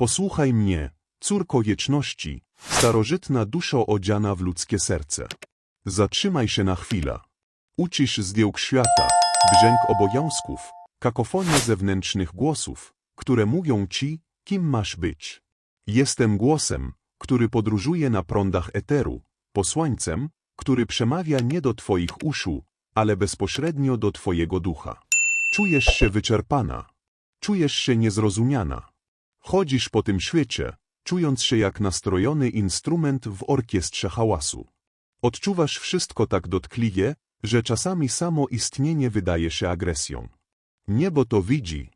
Posłuchaj mnie, córko wieczności, starożytna duszo odziana w ludzkie serce. Zatrzymaj się na chwilę. Ucisz zdjął świata, brzęk obowiązków, kakofonię zewnętrznych głosów, które mówią ci, kim masz być. Jestem głosem, który podróżuje na prądach eteru, posłańcem, który przemawia nie do twoich uszu, ale bezpośrednio do twojego ducha. Czujesz się wyczerpana. Czujesz się niezrozumiana. Chodzisz po tym świecie, czując się jak nastrojony instrument w orkiestrze hałasu. Odczuwasz wszystko tak dotkliwie, że czasami samo istnienie wydaje się agresją. Niebo to widzi,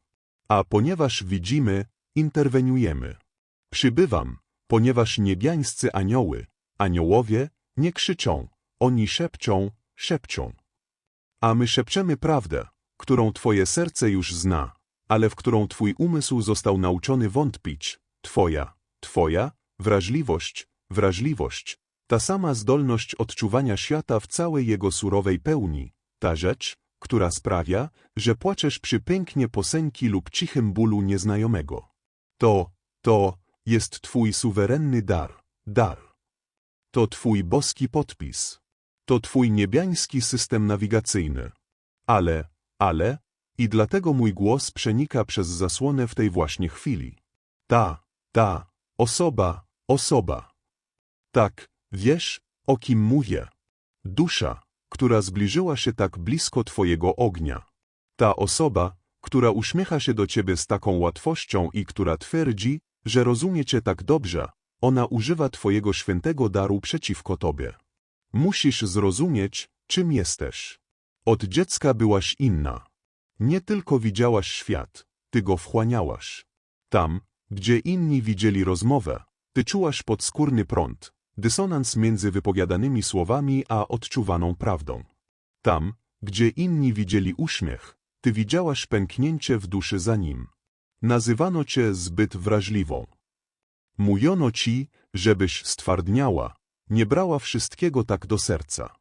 a ponieważ widzimy, interweniujemy. Przybywam, ponieważ niebiańscy anioły, aniołowie, nie krzyczą, oni szepczą, szepczą. A my szepczemy prawdę, którą twoje serce już zna, ale w którą twój umysł został nauczony wątpić. Twoja, twoja, wrażliwość, wrażliwość, ta sama zdolność odczuwania świata w całej jego surowej pełni, ta rzecz, która sprawia, że płaczesz przy pięknie posenki lub cichym bólu nieznajomego. To, to jest twój suwerenny dar, dar. To twój boski podpis. To twój niebiański system nawigacyjny. Ale, ale, i dlatego mój głos przenika przez zasłonę w tej właśnie chwili. Ta, ta, osoba, osoba. Tak, wiesz, o kim mówię. Dusza, która zbliżyła się tak blisko twojego ognia. Ta osoba, która uśmiecha się do ciebie z taką łatwością i która twierdzi, że rozumie cię tak dobrze, ona używa twojego świętego daru przeciwko tobie. Musisz zrozumieć, czym jesteś. Od dziecka byłaś inna. Nie tylko widziałaś świat, ty go wchłaniałaś. Tam, gdzie inni widzieli rozmowę, ty czułaś podskórny prąd, dysonans między wypowiadanymi słowami a odczuwaną prawdą. Tam, gdzie inni widzieli uśmiech, ty widziałaś pęknięcie w duszy za nim. Nazywano cię zbyt wrażliwą. Mówiono ci, żebyś stwardniała, nie brała wszystkiego tak do serca.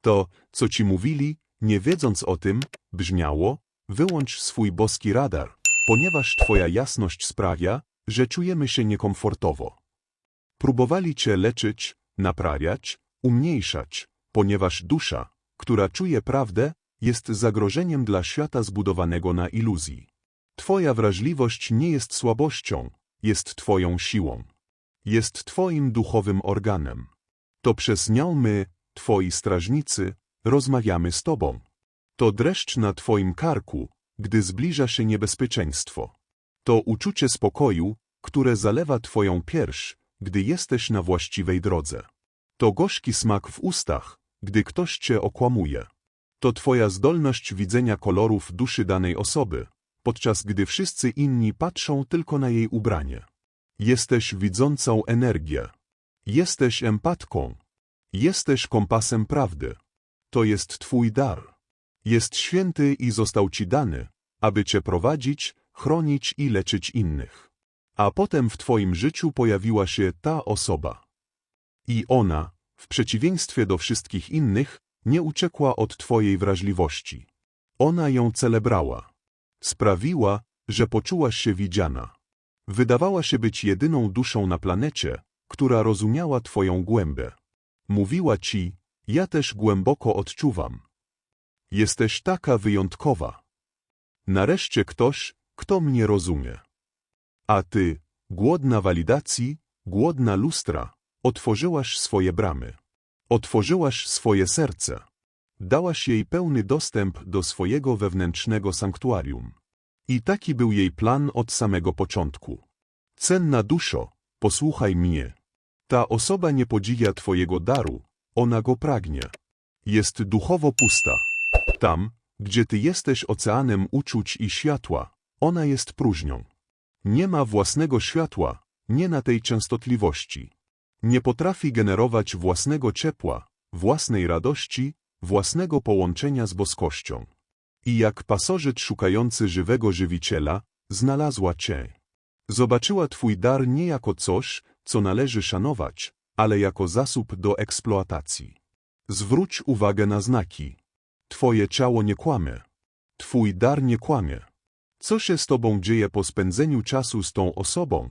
To, co ci mówili, nie wiedząc o tym, brzmiało, wyłącz swój boski radar, ponieważ twoja jasność sprawia, że czujemy się niekomfortowo. Próbowali cię leczyć, naprawiać, umniejszać, ponieważ dusza, która czuje prawdę, jest zagrożeniem dla świata zbudowanego na iluzji. Twoja wrażliwość nie jest słabością, jest Twoją siłą. Jest Twoim duchowym organem. To przez nią my, Twoi strażnicy, rozmawiamy z Tobą. To dreszcz na Twoim karku, gdy zbliża się niebezpieczeństwo. To uczucie spokoju, które zalewa Twoją pierś, gdy jesteś na właściwej drodze. To gorzki smak w ustach, gdy ktoś Cię okłamuje. To Twoja zdolność widzenia kolorów duszy danej osoby, podczas gdy wszyscy inni patrzą tylko na jej ubranie. Jesteś widzącą energię. Jesteś empatką. Jesteś kompasem prawdy. To jest Twój dar. Jest święty i został Ci dany, aby Cię prowadzić, chronić i leczyć innych. A potem w Twoim życiu pojawiła się ta osoba. I ona, w przeciwieństwie do wszystkich innych, nie uciekła od Twojej wrażliwości. Ona ją celebrała. Sprawiła, że poczułaś się widziana. Wydawała się być jedyną duszą na planecie, która rozumiała Twoją głębę. Mówiła Ci, ja też głęboko odczuwam. Jesteś taka wyjątkowa. Nareszcie ktoś, kto mnie rozumie. A Ty, głodna walidacji, głodna lustra, otworzyłaś swoje bramy. Otworzyłaś swoje serce. Dałaś jej pełny dostęp do swojego wewnętrznego sanktuarium. I taki był jej plan od samego początku. Cenna duszo, posłuchaj mnie. Ta osoba nie podziwia Twojego daru, ona go pragnie. Jest duchowo pusta. Tam, gdzie Ty jesteś oceanem uczuć i światła, ona jest próżnią. Nie ma własnego światła, nie na tej częstotliwości. Nie potrafi generować własnego ciepła, własnej radości, własnego połączenia z boskością. I jak pasożyt szukający żywego żywiciela, znalazła Cię. Zobaczyła Twój dar nie jako coś, co należy szanować, ale jako zasób do eksploatacji. Zwróć uwagę na znaki. Twoje ciało nie kłamie. Twój dar nie kłamie. Co się z Tobą dzieje po spędzeniu czasu z tą osobą,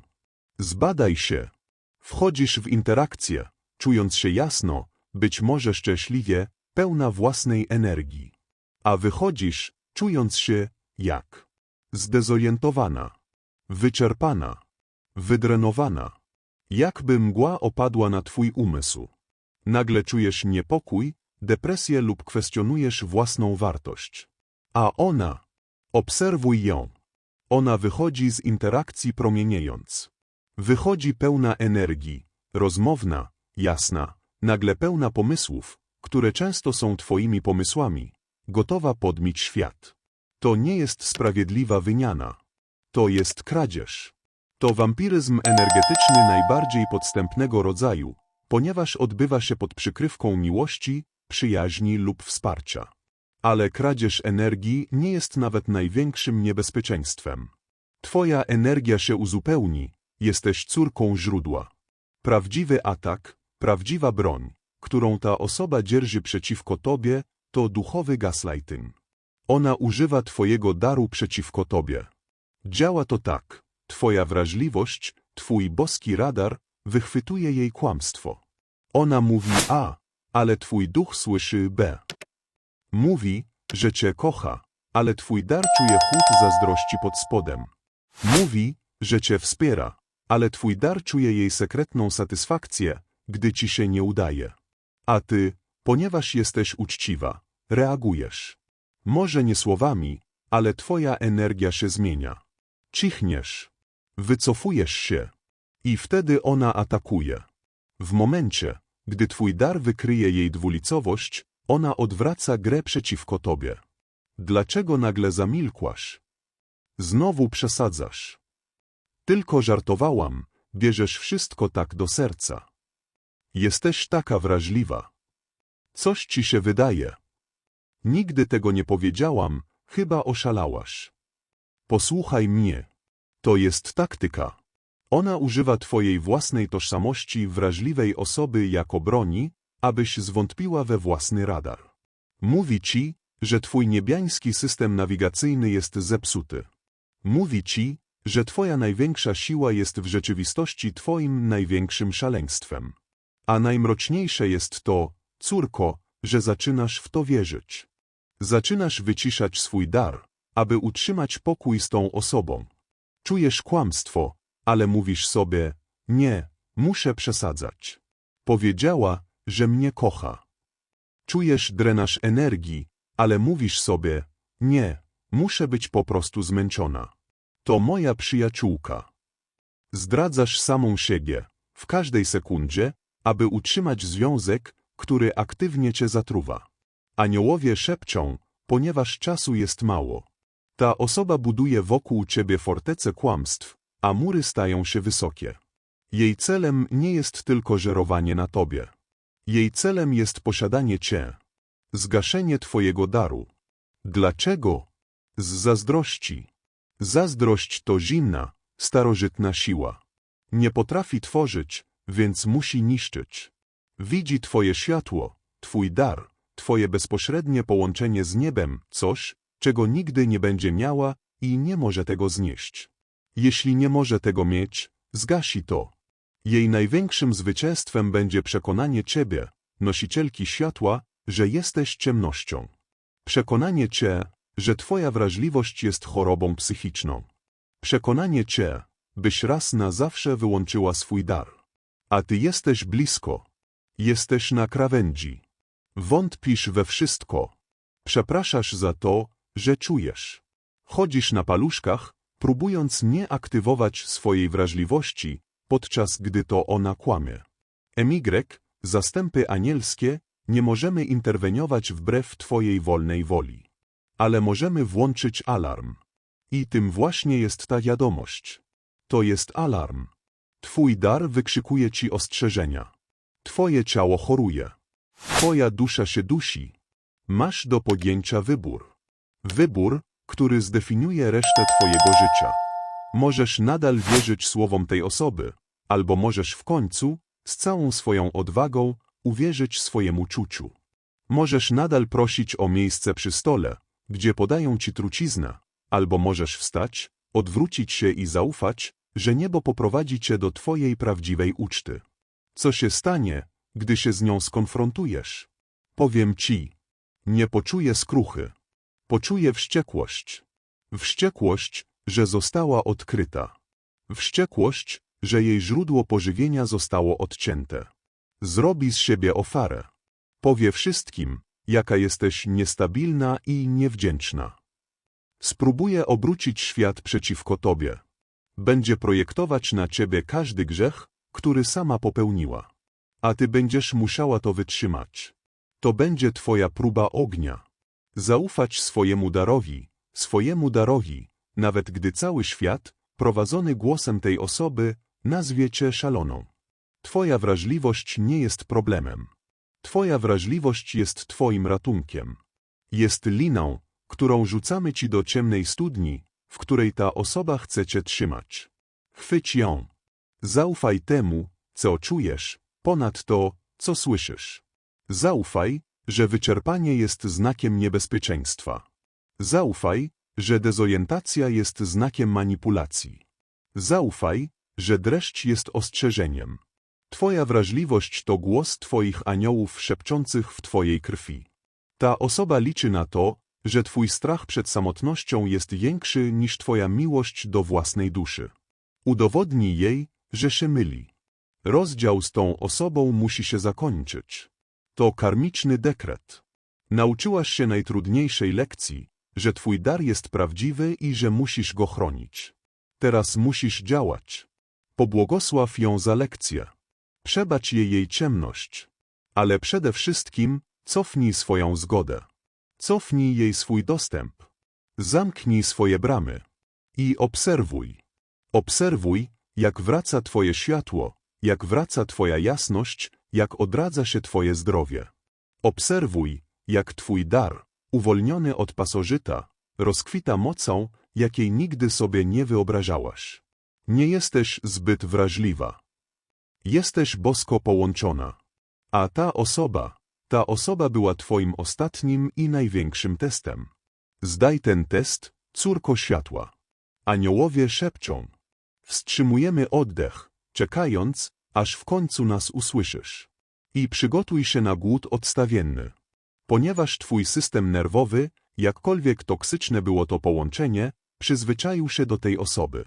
Zbadaj się. Wchodzisz w interakcję, czując się jasno, być może szczęśliwie, pełna własnej energii. A wychodzisz, czując się jak zdezorientowana, wyczerpana, wydrenowana. Jakby mgła opadła na twój umysł. Nagle czujesz niepokój, depresję lub kwestionujesz własną wartość. A ona, obserwuj ją. Ona wychodzi z interakcji promieniejąc. Wychodzi pełna energii, rozmowna, jasna, nagle pełna pomysłów, które często są twoimi pomysłami, gotowa podmić świat. To nie jest sprawiedliwa wymiana. To jest kradzież. To wampiryzm energetyczny najbardziej podstępnego rodzaju, ponieważ odbywa się pod przykrywką miłości, przyjaźni lub wsparcia. Ale kradzież energii nie jest nawet największym niebezpieczeństwem. Twoja energia się uzupełni, jesteś córką źródła. Prawdziwy atak, prawdziwa broń, którą ta osoba dzierży przeciwko tobie, to duchowy gaslighting. Ona używa twojego daru przeciwko tobie. Działa to tak. Twoja wrażliwość, twój boski radar, wychwytuje jej kłamstwo. Ona mówi A, ale twój duch słyszy B. Mówi, że cię kocha, ale twój dar czuje chłód zazdrości pod spodem. Mówi, że cię wspiera, ale twój dar czuje jej sekretną satysfakcję, gdy ci się nie udaje. A ty, ponieważ jesteś uczciwa, reagujesz. Może nie słowami, ale twoja energia się zmienia. Cichniesz. Wycofujesz się. I wtedy ona atakuje. W momencie, gdy twój dar wykryje jej dwulicowość, ona odwraca grę przeciwko tobie. Dlaczego nagle zamilkłaś? Znowu przesadzasz. Tylko żartowałam, bierzesz wszystko tak do serca. Jesteś taka wrażliwa. Coś ci się wydaje. Nigdy tego nie powiedziałam, chyba oszalałaś. Posłuchaj mnie. To jest taktyka. Ona używa twojej własnej tożsamości wrażliwej osoby jako broni, abyś zwątpiła we własny radar. Mówi ci, że twój niebiański system nawigacyjny jest zepsuty. Mówi ci, że twoja największa siła jest w rzeczywistości twoim największym szaleństwem. A najmroczniejsze jest to, córko, że zaczynasz w to wierzyć. Zaczynasz wyciszać swój dar, aby utrzymać pokój z tą osobą. Czujesz kłamstwo, ale mówisz sobie, nie, muszę przesadzać. Powiedziała, że mnie kocha. Czujesz drenaż energii, ale mówisz sobie, nie, muszę być po prostu zmęczona. To moja przyjaciółka. Zdradzasz samą siebie, w każdej sekundzie, aby utrzymać związek, który aktywnie cię zatruwa. Aniołowie szepczą, ponieważ czasu jest mało. Ta osoba buduje wokół ciebie fortece kłamstw, a mury stają się wysokie. Jej celem nie jest tylko żerowanie na tobie. Jej celem jest posiadanie cię. Zgaszenie twojego daru. Dlaczego? Z zazdrości. Zazdrość to zimna, starożytna siła. Nie potrafi tworzyć, więc musi niszczyć. Widzi twoje światło, twój dar, twoje bezpośrednie połączenie z niebem, coś, czego nigdy nie będzie miała i nie może tego znieść. Jeśli nie może tego mieć, zgasi to. Jej największym zwycięstwem będzie przekonanie ciebie, nosicielki światła, że jesteś ciemnością. Przekonanie cię, że twoja wrażliwość jest chorobą psychiczną. Przekonanie cię, byś raz na zawsze wyłączyła swój dar. A ty jesteś blisko. Jesteś na krawędzi. Wątpisz we wszystko. Przepraszasz za to, że czujesz. Chodzisz na paluszkach, próbując nie aktywować swojej wrażliwości, podczas gdy to ona kłamie. MY, zastępy anielskie, nie możemy interweniować wbrew Twojej wolnej woli. Ale możemy włączyć alarm. I tym właśnie jest ta wiadomość. To jest alarm. Twój dar wykrzykuje Ci ostrzeżenia. Twoje ciało choruje. Twoja dusza się dusi. Masz do podjęcia wybór. Wybór, który zdefiniuje resztę Twojego życia. Możesz nadal wierzyć słowom tej osoby, albo możesz w końcu, z całą swoją odwagą, uwierzyć swojemu czuciu. Możesz nadal prosić o miejsce przy stole, gdzie podają Ci truciznę, albo możesz wstać, odwrócić się i zaufać, że niebo poprowadzi cię do twojej prawdziwej uczty. Co się stanie, gdy się z nią skonfrontujesz? Powiem ci, nie poczuję skruchy. Poczuję wściekłość. Wściekłość, że została odkryta. Wściekłość, że jej źródło pożywienia zostało odcięte. Zrobi z siebie ofarę. Powie wszystkim, jaka jesteś niestabilna i niewdzięczna. Spróbuje obrócić świat przeciwko tobie. Będzie projektować na ciebie każdy grzech, który sama popełniła. A ty będziesz musiała to wytrzymać. To będzie twoja próba ognia. Zaufać swojemu darowi, swojemu darowi, nawet gdy cały świat, prowadzony głosem tej osoby, nazwie cię szaloną. Twoja wrażliwość nie jest problemem. Twoja wrażliwość jest twoim ratunkiem. Jest liną, którą rzucamy ci do ciemnej studni, w której ta osoba chce cię trzymać. Chwyć ją. Zaufaj temu, co czujesz, ponad to, co słyszysz. Zaufaj, że wyczerpanie jest znakiem niebezpieczeństwa. Zaufaj, że dezorientacja jest znakiem manipulacji. Zaufaj, że dreszcz jest ostrzeżeniem. Twoja wrażliwość to głos Twoich aniołów szepczących w Twojej krwi. Ta osoba liczy na to, że Twój strach przed samotnością jest większy niż Twoja miłość do własnej duszy. Udowodnij jej, że się myli. Rozdział z tą osobą musi się zakończyć. To karmiczny dekret. Nauczyłaś się najtrudniejszej lekcji, że Twój dar jest prawdziwy i że musisz go chronić. Teraz musisz działać. Pobłogosław ją za lekcję. Przebacz jej jej ciemność. Ale przede wszystkim cofnij swoją zgodę. Cofnij jej swój dostęp. Zamknij swoje bramy. I obserwuj. Obserwuj, jak wraca Twoje światło, jak wraca Twoja jasność, jak odradza się Twoje zdrowie. Obserwuj, jak Twój dar, uwolniony od pasożyta, rozkwita mocą, jakiej nigdy sobie nie wyobrażałaś. Nie jesteś zbyt wrażliwa. Jesteś bosko połączona. A ta osoba, ta osoba była Twoim ostatnim i największym testem. Zdaj ten test, córko światła. Aniołowie szepczą. Wstrzymujemy oddech, czekając, aż w końcu nas usłyszysz. I przygotuj się na głód odstawienny. Ponieważ Twój system nerwowy, jakkolwiek toksyczne było to połączenie, przyzwyczaił się do tej osoby.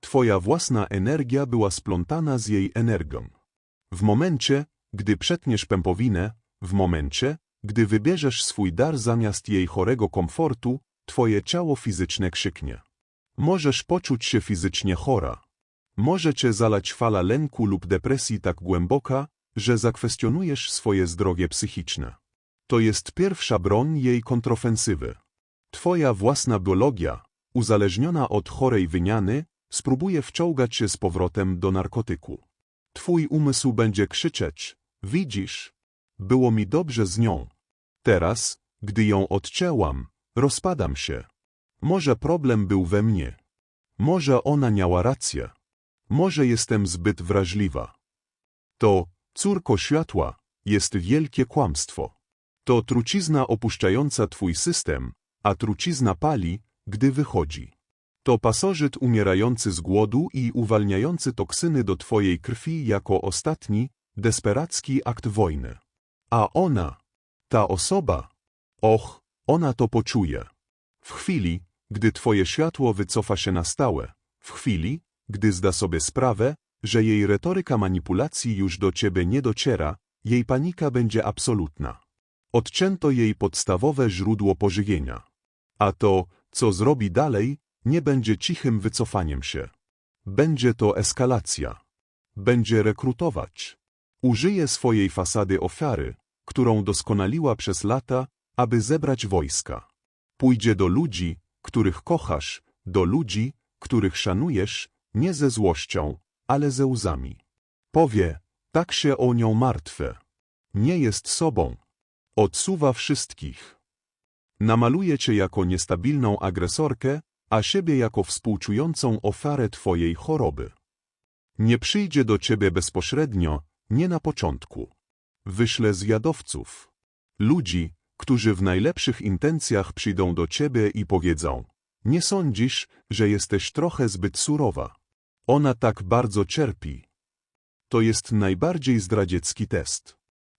Twoja własna energia była splątana z jej energią. W momencie, gdy przetniesz pępowinę, w momencie, gdy wybierzesz swój dar zamiast jej chorego komfortu, twoje ciało fizyczne krzyknie. Możesz poczuć się fizycznie chora. Może cię zalać fala lęku lub depresji tak głęboka, że zakwestionujesz swoje zdrowie psychiczne. To jest pierwsza broń jej kontrofensywy. Twoja własna biologia, uzależniona od chorej wymiany, spróbuje wczołgać się z powrotem do narkotyku. Twój umysł będzie krzyczeć, widzisz, było mi dobrze z nią. Teraz, gdy ją odcięłam, rozpadam się. Może problem był we mnie. Może ona miała rację. Może jestem zbyt wrażliwa. To, córko światła, jest wielkie kłamstwo. To trucizna opuszczająca twój system, a trucizna pali, gdy wychodzi. To pasożyt umierający z głodu i uwalniający toksyny do twojej krwi jako ostatni, desperacki akt wojny. A ona, ta osoba, och, ona to poczuje. W chwili, gdy twoje światło wycofa się na stałe, w chwili, gdy zda sobie sprawę, że jej retoryka manipulacji już do ciebie nie dociera, jej panika będzie absolutna. Odcięto jej podstawowe źródło pożywienia. A to, co zrobi dalej, nie będzie cichym wycofaniem się. Będzie to eskalacja. Będzie rekrutować. Użyje swojej fasady ofiary, którą doskonaliła przez lata, aby zebrać wojska. Pójdzie do ludzi, których kochasz, do ludzi, których szanujesz, nie ze złością, ale ze łzami. Powie, tak się o nią martwę. Nie jest sobą. Odsuwa wszystkich. Namaluje cię jako niestabilną agresorkę, a siebie jako współczującą ofiarę twojej choroby. Nie przyjdzie do ciebie bezpośrednio, nie na początku. Wyślę zwiadowców. Ludzi, którzy w najlepszych intencjach przyjdą do ciebie i powiedzą, nie sądzisz, że jesteś trochę zbyt surowa. Ona tak bardzo cierpi. To jest najbardziej zdradziecki test.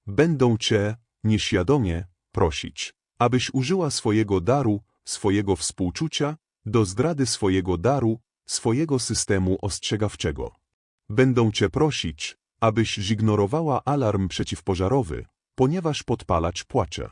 Będą cię, nieświadomie, prosić, abyś użyła swojego daru, swojego współczucia, do zdrady swojego daru, swojego systemu ostrzegawczego. Będą cię prosić, abyś zignorowała alarm przeciwpożarowy, ponieważ podpalacz płacze.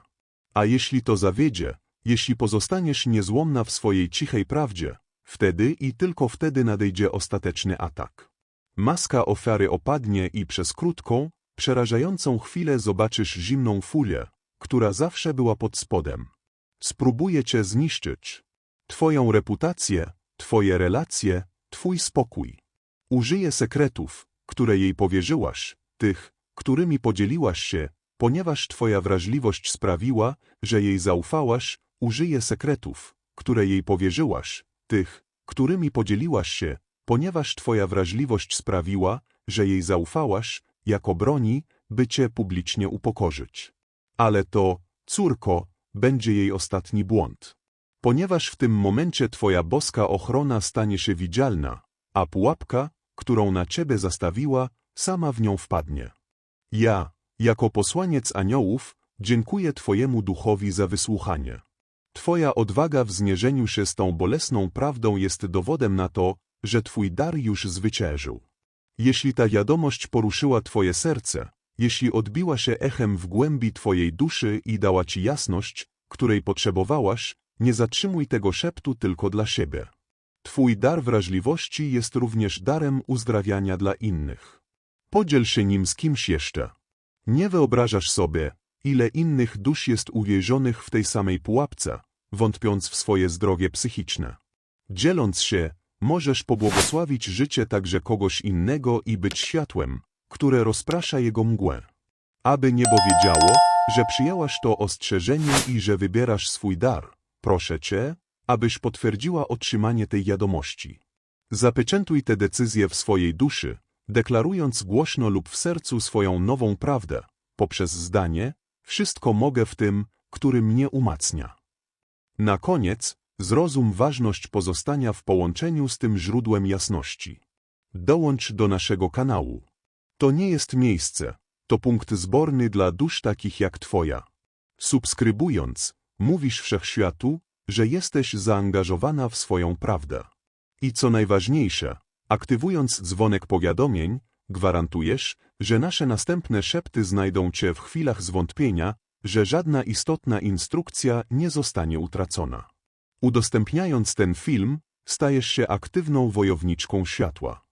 A jeśli to zawiedzie, jeśli pozostaniesz niezłomna w swojej cichej prawdzie, wtedy i tylko wtedy nadejdzie ostateczny atak. Maska ofiary opadnie i przez krótką, przerażającą chwilę zobaczysz zimną fulię, która zawsze była pod spodem. Spróbuje cię zniszczyć. Twoją reputację, twoje relacje, twój spokój. Użyje sekretów, które jej powierzyłaś, tych, którymi podzieliłaś się, ponieważ twoja wrażliwość sprawiła, że jej zaufałaś, użyje sekretów, które jej powierzyłaś, tych, którymi podzieliłaś się, ponieważ twoja wrażliwość sprawiła, że jej zaufałaś, jako broni, by cię publicznie upokorzyć. Ale to, córko, będzie jej ostatni błąd. Ponieważ w tym momencie twoja boska ochrona stanie się widzialna, a pułapka, którą na ciebie zastawiła, sama w nią wpadnie. Ja, jako posłaniec aniołów, dziękuję twojemu duchowi za wysłuchanie. Twoja odwaga w zmierzeniu się z tą bolesną prawdą jest dowodem na to, że twój dar już zwyciężył. Jeśli ta wiadomość poruszyła twoje serce, jeśli odbiła się echem w głębi twojej duszy i dała ci jasność, której potrzebowałaś, nie zatrzymuj tego szeptu tylko dla siebie. Twój dar wrażliwości jest również darem uzdrawiania dla innych. Podziel się nim z kimś jeszcze. Nie wyobrażasz sobie, ile innych dusz jest uwięzionych w tej samej pułapce, wątpiąc w swoje zdrowie psychiczne. Dzieląc się, możesz pobłogosławić życie także kogoś innego i być światłem, które rozprasza jego mgłę. Aby niebo wiedziało, że przyjęłaś to ostrzeżenie i że wybierasz swój dar, proszę Cię, abyś potwierdziła otrzymanie tej wiadomości. Zapieczętuj tę decyzję w swojej duszy, deklarując głośno lub w sercu swoją nową prawdę, poprzez zdanie, wszystko mogę w tym, który mnie umacnia. Na koniec, zrozum ważność pozostania w połączeniu z tym źródłem jasności. Dołącz do naszego kanału. To nie jest miejsce, to punkt zborny dla dusz takich jak Twoja. Subskrybując, mówisz wszechświatu, że jesteś zaangażowana w swoją prawdę. I co najważniejsze, aktywując dzwonek powiadomień, gwarantujesz, że nasze następne szepty znajdą Cię w chwilach zwątpienia, że żadna istotna instrukcja nie zostanie utracona. Udostępniając ten film, stajesz się aktywną wojowniczką światła.